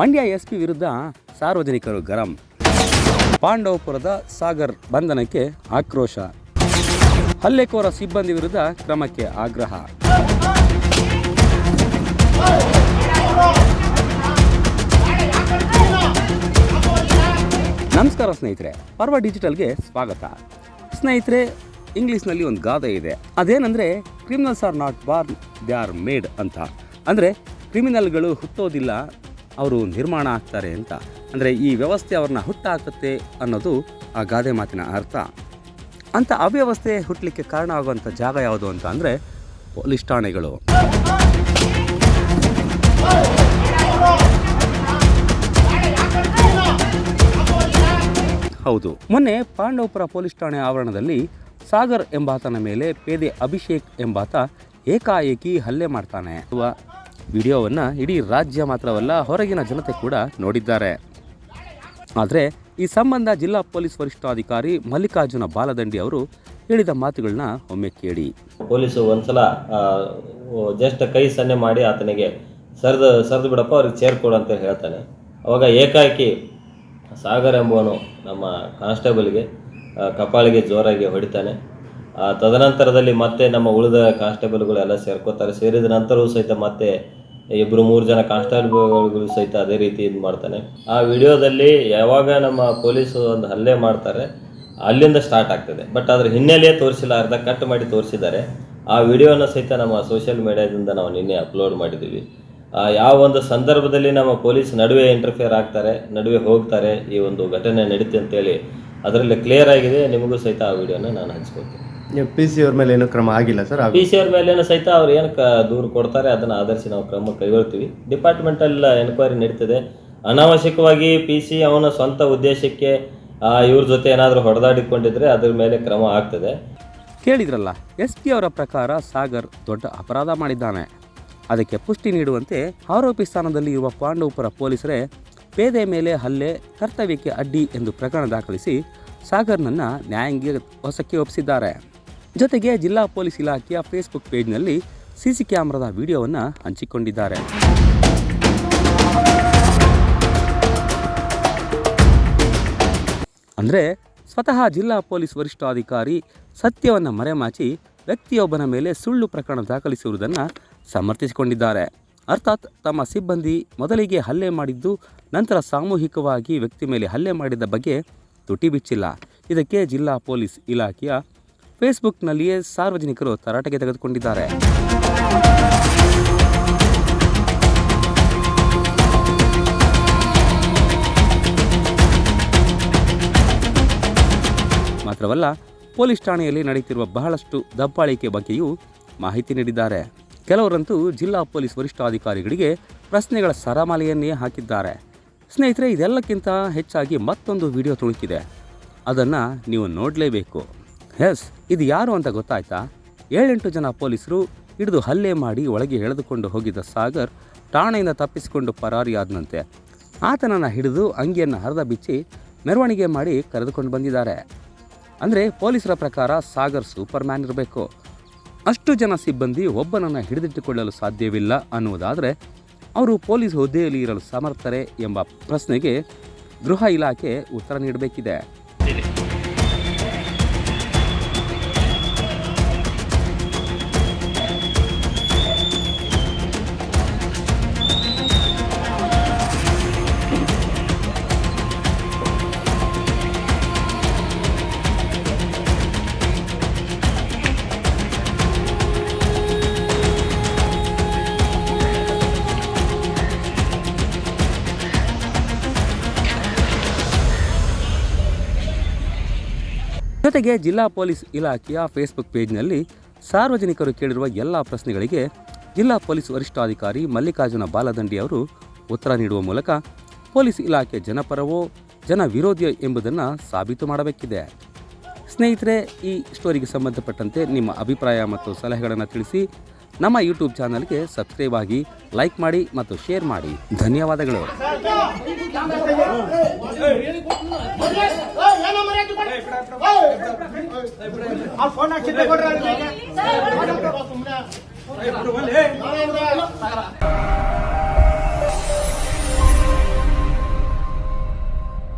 Mandya S P ವಿರುದ್ಧ ಸಾರ್ವಜನಿಕರು ಗರಂ. ಪಾಂಡವಪುರದ ಸಾಗರ್ ಬಂಧನಕ್ಕೆ ಆಕ್ರೋಶ. ಹಲ್ಲೆಕೋರ ಸಿಬ್ಬಂದಿ ವಿರುದ್ಧ ಕ್ರಮಕ್ಕೆ ಆಗ್ರಹ. ನಮಸ್ಕಾರ ಸ್ನೇಹಿತರೆ, ಪರ್ವ ಡಿಜಿಟಲ್ಗೆ ಸ್ವಾಗತ. ಸ್ನೇಹಿತರೆ, ಇಂಗ್ಲೀಷ್ನಲ್ಲಿ ಒಂದು ಗಾದೆ ಇದೆ. ಅದೇನಂದ್ರೆ, criminals are not born, they are made ಅಂತ. ಅಂದರೆ, ಕ್ರಿಮಿನಲ್ಗಳು ಹುಟ್ಟೋದಿಲ್ಲ ಅವರು ನಿರ್ಮಾಣ ಆಗ್ತಾರೆ ಅಂತ. ಅಂದರೆ ಈ ವ್ಯವಸ್ಥೆ ಅವ್ರನ್ನ ಹುಟ್ಟಾಕುತ್ತೆ ಅನ್ನೋದು ಆ ಗಾದೆ ಮಾತಿನ ಅರ್ಥ. ಅಂಥ ಅವ್ಯವಸ್ಥೆ ಹುಟ್ಟಲಿಕ್ಕೆ ಕಾರಣ ಆಗುವಂಥ ಜಾಗ ಯಾವುದು ಅಂತ ಅಂದರೆ ಪೊಲೀಸ್ ಠಾಣೆಗಳು. ಹೌದು. ಮೊನ್ನೆ ಪಾಂಡವಪುರ ಪೊಲೀಸ್ ಠಾಣೆ ಆವರಣದಲ್ಲಿ ಸಾಗರ್ ಎಂಬಾತನ ಮೇಲೆ ಪೇದೆ ಅಭಿಷೇಕ್ ಎಂಬಾತ ಏಕಾಏಕಿ ಹಲ್ಲೆ ಮಾಡ್ತಾನೆ. ಎನ್ನುವ ವಿಡಿಯೋವನ್ನು ಇಡೀ ರಾಜ್ಯ ಮಾತ್ರವಲ್ಲ ಹೊರಗಿನ ಜನತೆ ಕೂಡ ನೋಡಿದ್ದಾರೆ. ಆದರೆ ಈ ಸಂಬಂಧ ಜಿಲ್ಲಾ ಪೊಲೀಸ್ ವರಿಷ್ಠಾಧಿಕಾರಿ ಮಲ್ಲಿಕಾರ್ಜುನ ಬಾಲದಂಡಿ ಅವರು ಹೇಳಿದ ಮಾತುಗಳನ್ನ ಒಮ್ಮೆ ಕೇಳಿ. ಪೊಲೀಸು ಒಂದ್ಸಲ ಜಸ್ಟ್ ಕೈ ಸನ್ನೆ ಮಾಡಿ ಆತನಿಗೆ ಸರ್ದು ಸರ್ದು ಬಿಡಪ್ಪ, ಅವ್ರಿಗೆ ಸೇರ್ಕೊಡು ಅಂತ ಹೇಳ್ತಾನೆ. ಅವಾಗ ಏಕಾಏಕಿ ಸಾಗರ್ ಎಂಬುವನು ನಮ್ಮ ಕಾನ್ಸ್ಟೇಬಲ್ಗೆ ಕಪಾಳಿಗೆ ಜೋರಾಗಿ ಹೊಡಿತಾನೆ. ತದನಂತರದಲ್ಲಿ ಮತ್ತೆ ನಮ್ಮ ಉಳಿದ ಕಾನ್ಸ್ಟೇಬಲ್ಗಳೆಲ್ಲ ಸೇರ್ಕೋತಾರೆ. ಸೇರಿದ ನಂತರವೂ ಸಹಿತ ಮತ್ತೆ ಇಬ್ಬರು ಮೂರು ಜನ ಕಾನ್ಸ್ಟೇಬಲ್ಗಳು ಸಹಿತ ಅದೇ ರೀತಿ ಇದು ಮಾಡ್ತಾನೆ. ಆ ವಿಡಿಯೋದಲ್ಲಿ ಯಾವಾಗ ನಮ್ಮ ಪೊಲೀಸು ಒಂದು ಹಲ್ಲೆ ಮಾಡ್ತಾರೆ, ಅಲ್ಲಿಂದ ಸ್ಟಾರ್ಟ್ ಆಗ್ತದೆ. ಬಟ್ ಅದ್ರ ಹಿನ್ನೆಲೆಯೇ ತೋರಿಸಿಲ್ಲ, ಅರ್ಧ ಕಟ್ ಮಾಡಿ ತೋರಿಸಿದ್ದಾರೆ. ಆ ವಿಡಿಯೋನ ಸಹಿತ ನಮ್ಮ ಸೋಷಿಯಲ್ ಮೀಡಿಯಾದಿಂದ ನಾವು ನಿನ್ನೆ ಅಪ್ಲೋಡ್ ಮಾಡಿದ್ದೀವಿ. ಯಾವ ಒಂದು ಸಂದರ್ಭದಲ್ಲಿ ನಮ್ಮ ಪೊಲೀಸ್ ನಡುವೆ ಇಂಟರ್ಫಿಯರ್ ಆಗ್ತಾರೆ, ನಡುವೆ ಹೋಗ್ತಾರೆ, ಈ ಒಂದು ಘಟನೆ ನಡೀತೆ ಅಂತೇಳಿ ಅದರಲ್ಲಿ ಕ್ಲಿಯರ್ ಆಗಿದೆ. ನಿಮಗೂ ಸಹಿತ ಆ ವಿಡಿಯೋನ ನಾನು ಹಂಚ್ಕೊಳ್ತೀನಿ. ಪಿ ಸಿ ಅವ್ರ ಮೇಲೆ ಏನು ಕ್ರಮ ಆಗಿಲ್ಲ ಸರ್ ಪಿ ಸಿ ಅವ್ರ ಮೇಲೇನು ಸಹಿತ ಅವ್ರು ಏನು ಕ ದೂರು ಕೊಡ್ತಾರೆ ಅದನ್ನು ಆಧರಿಸಿ ನಾವು ಕ್ರಮ ಕೈಗೊಳ್ತೀವಿ. ಡಿಪಾರ್ಟ್ಮೆಂಟಲ್ ಎನ್ಕ್ವೈರಿ ನಡೀತದೆ. ಅನಾವಶ್ಯಕವಾಗಿ ಪಿ ಸಿ ಅವನ ಸ್ವಂತ ಉದ್ದೇಶಕ್ಕೆ ಇವ್ರ ಜೊತೆ ಏನಾದರೂ ಹೊಡೆದಾಡಿಕೊಂಡಿದ್ರೆ ಅದ್ರ ಮೇಲೆ ಕ್ರಮ ಆಗ್ತದೆ. ಕೇಳಿದ್ರಲ್ಲ ಎಸ್ ಪಿ ಅವರ ಪ್ರಕಾರ ಸಾಗರ್ ದೊಡ್ಡ ಅಪರಾಧ ಮಾಡಿದ್ದಾನೆ. ಅದಕ್ಕೆ ಪುಷ್ಟಿ ನೀಡುವಂತೆ ಆರೋಪಿ ಸ್ಥಾನದಲ್ಲಿ ಇರುವ ಪಾಂಡವಪುರ ಪೊಲೀಸರೇ ಪೇದೆ ಮೇಲೆ ಹಲ್ಲೆ ಕರ್ತವ್ಯಕ್ಕೆ ಅಡ್ಡಿ ಎಂದು ಪ್ರಕರಣ ದಾಖಲಿಸಿ ಸಾಗರ್ನನ್ನು ನ್ಯಾಯಾಂಗ ವಶಕ್ಕೆ ಒಪ್ಪಿಸಿದ್ದಾರೆ. ಜೊತೆಗೆ ಜಿಲ್ಲಾ ಪೊಲೀಸ್ ಇಲಾಖೆಯ ಫೇಸ್ಬುಕ್ ಪೇಜ್ನಲ್ಲಿ ಸಿಸಿ ಕ್ಯಾಮೆರಾದ ವಿಡಿಯೋವನ್ನು ಹಂಚಿಕೊಂಡಿದ್ದಾರೆ. ಅಂದರೆ ಸ್ವತಃ ಜಿಲ್ಲಾ ಪೊಲೀಸ್ ವರಿಷ್ಠಾಧಿಕಾರಿ ಸತ್ಯವನ್ನು ಮರೆಮಾಚಿ ವ್ಯಕ್ತಿಯೊಬ್ಬನ ಮೇಲೆ ಸುಳ್ಳು ಪ್ರಕರಣ ದಾಖಲಿಸಿರುವುದನ್ನು ಸಮರ್ಥಿಸಿಕೊಂಡಿದ್ದಾರೆ. ಅರ್ಥಾತ್ ತಮ್ಮ ಸಿಬ್ಬಂದಿ ಮೊದಲಿಗೆ ಹಲ್ಲೆ ಮಾಡಿದ್ದು ನಂತರ ಸಾಮೂಹಿಕವಾಗಿ ವ್ಯಕ್ತಿ ಮೇಲೆ ಹಲ್ಲೆ ಮಾಡಿದ ಬಗ್ಗೆ ತುಟಿ ಬಿಚ್ಚಿಲ್ಲ. ಇದಕ್ಕೆ ಜಿಲ್ಲಾ ಪೊಲೀಸ್ ಇಲಾಖೆಯ ಫೇಸ್ಬುಕ್ನಲ್ಲಿಯೇ ಸಾರ್ವಜನಿಕರು ತರಾಟೆಗೆ ತೆಗೆದುಕೊಂಡಿದ್ದಾರೆ. ಮಾತ್ರವಲ್ಲ, ಪೊಲೀಸ್ ಠಾಣೆಯಲ್ಲಿ ನಡೆಯುತ್ತಿರುವ ಬಹಳಷ್ಟು ದಬ್ಬಾಳಿಕೆ ಬಗ್ಗೆಯೂ ಮಾಹಿತಿ ನೀಡಿದ್ದಾರೆ. ಕೆಲವರಂತೂ ಜಿಲ್ಲಾ ಪೊಲೀಸ್ ವರಿಷ್ಠಾಧಿಕಾರಿಗಳಿಗೆ ಪ್ರಶ್ನೆಗಳ ಸರಮಾಲೆಯನ್ನೇ ಹಾಕಿದ್ದಾರೆ. ಸ್ನೇಹಿತರೆ, ಇದೆಲ್ಲಕ್ಕಿಂತ ಹೆಚ್ಚಾಗಿ ಮತ್ತೊಂದು ವಿಡಿಯೋ ತುಳುಕಿದೆ ಅದನ್ನು ನೀವು ನೋಡಲೇಬೇಕು. ಎಸ್, ಇದು ಯಾರು ಅಂತ ಗೊತ್ತಾಯ್ತಾ? ಏಳೆಂಟು ಜನ ಪೊಲೀಸರು ಹಿಡಿದು ಹಲ್ಲೆ ಮಾಡಿ ಒಳಗೆ ಎಳೆದುಕೊಂಡು ಹೋಗಿದ್ದ ಸಾಗರ್ ಠಾಣೆಯಿಂದ ತಪ್ಪಿಸಿಕೊಂಡು ಪರಾರಿಯಾದನಂತೆ ಆತನನ್ನು ಹಿಡಿದು ಅಂಗಿಯನ್ನು ಹರಿದ ಬಿಚ್ಚಿ ಮೆರವಣಿಗೆ ಮಾಡಿ ಕರೆದುಕೊಂಡು ಬಂದಿದ್ದಾರೆ. ಅಂದರೆ ಪೊಲೀಸರ ಪ್ರಕಾರ ಸಾಗರ್ ಸೂಪರ್ ಮ್ಯಾನ್ ಇರಬೇಕು. ಅಷ್ಟು ಜನ ಸಿಬ್ಬಂದಿ ಒಬ್ಬನನ್ನು ಹಿಡಿದಿಟ್ಟುಕೊಳ್ಳಲು ಸಾಧ್ಯವಿಲ್ಲ ಅನ್ನುವುದಾದರೆ ಅವರು ಪೊಲೀಸ್ ಹುದ್ದೆಯಲ್ಲಿ ಇರಲು ಸಮರ್ಥರೆ ಎಂಬ ಪ್ರಶ್ನೆಗೆ ಗೃಹ ಇಲಾಖೆ ಉತ್ತರ ನೀಡಬೇಕಿದೆ. ಜೊತೆಗೆ ಜಿಲ್ಲಾ ಪೊಲೀಸ್ ಇಲಾಖೆಯ ಫೇಸ್ಬುಕ್ ಪೇಜ್ನಲ್ಲಿ ಸಾರ್ವಜನಿಕರು ಕೇಳಿರುವ ಎಲ್ಲ ಪ್ರಶ್ನೆಗಳಿಗೆ ಜಿಲ್ಲಾ ಪೊಲೀಸ್ ವರಿಷ್ಠಾಧಿಕಾರಿ ಮಲ್ಲಿಕಾರ್ಜುನ ಬಾಲದಂಡಿ ಅವರು ಉತ್ತರ ನೀಡುವ ಮೂಲಕ ಪೊಲೀಸ್ ಇಲಾಖೆ ಜನಪರವೋ ಜನ ವಿರೋಧಿಯೋ ಎಂಬುದನ್ನು ಸಾಬೀತು ಮಾಡಬೇಕಿದೆ. ಸ್ನೇಹಿತರೆ, ಈ ಸ್ಟೋರಿಗೆ ಸಂಬಂಧಪಟ್ಟಂತೆ ನಿಮ್ಮ ಅಭಿಪ್ರಾಯ ಮತ್ತು ಸಲಹೆಗಳನ್ನು ತಿಳಿಸಿ ನಮ್ಮ ಯೂಟ್ಯೂಬ್ ಚಾನಲ್ಗೆ ಸಬ್ಸ್ಕ್ರೈಬ್ ಆಗಿ ಲೈಕ್ ಮಾಡಿ ಮತ್ತು ಶೇರ್ ಮಾಡಿ. ಧನ್ಯವಾದಗಳು. ಫೋನ್